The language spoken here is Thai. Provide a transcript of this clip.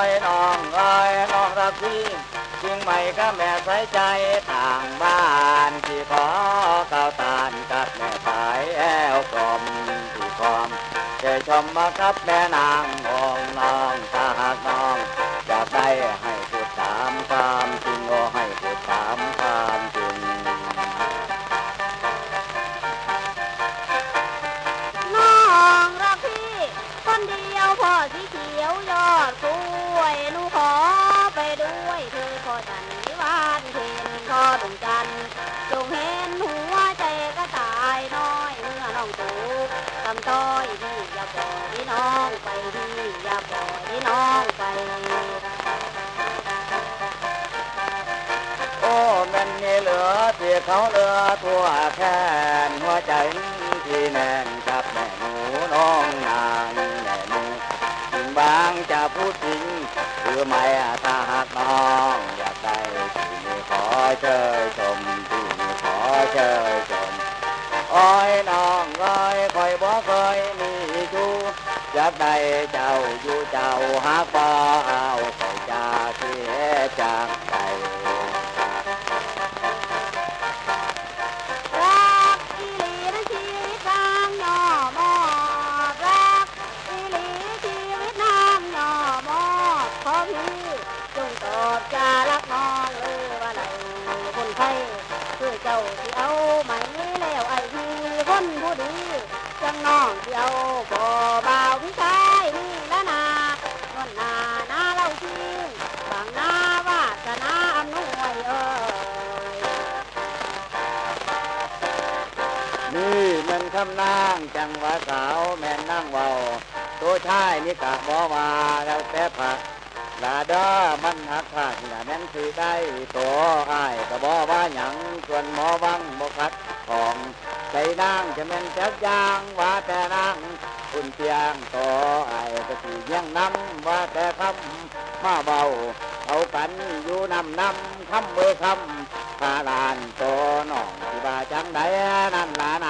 อ้ยน้องเอ้ยน้องรักพี่จริงไหมก็แม่ใส่ใจต่างบ้านที่ขอก้าวตานกับแม่สายแอวกลมที่กลมเคยชมมากับแม่นางองน้องถ้าหากน้องอยากได้ให้พูดตามความจริงโอให้พูดตามความจริงน้องรักพี่คนเดียวพ่อสีเขียวยอดกำต้อยพี่อย่าปล่อยให้น้องไปพี่อย่าปล่อยให้น้องไป โอ้แมันนี่เหลือเสียเขาเหลือทั่วแขนหัวใจที่แน่นกับแม่หนูน้องนางแม่หนูถึงบางจะพูดจริงหรือไม่ถ้าหากน้องอยากได้ที่มีขอเชยชม อยากได้เจ้าอยู่เจ้าหากบ่เอาคอยจากที่จากใจรักอีหลีนะชีวิตนางย่อมอบรักอีหลีชีวิตนางย่อมอบขอพี่จงตอบจารักน้องเออว่าหนคนไทยคือเจ้าที่เอาไหมแล้วไอ้พี่คนผู้ดีจังน้องที่เอาบ่บา คำนางจังหวะสาวแม่นนั่งเบาตัวชายนี่กะบอว่าแล้วแต่พระลาด้อมันหักผากอย่าแม่นสิได้ตัวอ้ายก็บอว่าหยังส่วนหมอวังบคัดของใจนางจะแม่นจักยางว่าแต่นางคุณเตียงตัวอ้ายก็สิเยี่ยงน้ำว่าแต่คำมาเบาเอากันอยู่นำนำคำเบอร์คำพาลานตัวน้องที่บาจังใดนั่นลานานวานนา